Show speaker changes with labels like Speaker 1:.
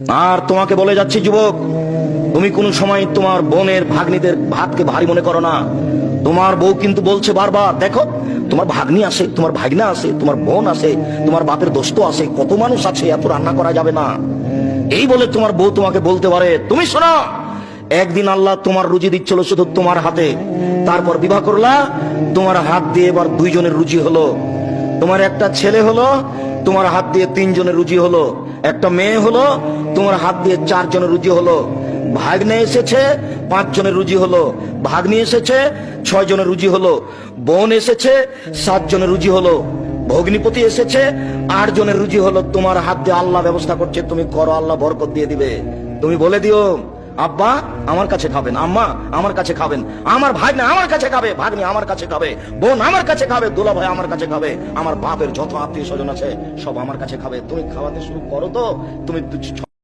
Speaker 1: আর তোমাকে বলে যাচ্ছি, যুবক, তুমি কোন সময় তোমার বোনের ভাগ্নিদের ভাতকে ভারী মনে করো না। তোমার বউ কিন্তু বলছে বারবার, দেখো, তোমার ভাগ্নি আছে তোমার ভাগনা আছে তোমার বোন আছে তোমার বাপের দোস্ত আছে কত মানুষ আছে, এত রান্না করা যাবে না। এই বলে তোমার বউ তোমাকে বলতে পারে, তুমি শোনো, একদিন আল্লাহ তোমার রুজি দিচ্ছিল শুধু তোমার হাতে, তারপর বিবাহ করলা, তোমার হাত দিয়ে এবার দুইজনের রুজি হলো। তোমার একটা ছেলে হলো তোমার হাত দিয়ে তিনজনের রুজি হলো। একটা মেয়ে হলো, তোমার হাত দিয়ে চারজনের রুজি হলো। ভাগ্নে এসেছে পাঁচ জনের রুজি হলো। ভাগ্নি এসেছে ছয় জনের রুজি হলো। বোন এসেছে সাত জনের রুজি হলো। ভগ্নিপতি এসেছে আট জনের রুজি হলো। তোমার হাত দিয়ে আল্লাহ ব্যবস্থা করছে, তুমি করো, আল্লাহ বরকত দিয়ে দিবে। তুমি বলে দিও। আব্বা, আমার কাছে খাবেন। আম্মা, আমার কাছে খাবেন। আমার ভাগ্নে আমার কাছে খাবে, ভাগ্নি আমার কাছে খাবে। বোন আমার কাছে খাবে দোলা ভাই আমার কাছে খাবে। আমার বাপের যত আত্মীয় স্বজন আছে, সব আমার কাছে খাবে। তুমি খাওয়াতে শুরু করো তো, তুমি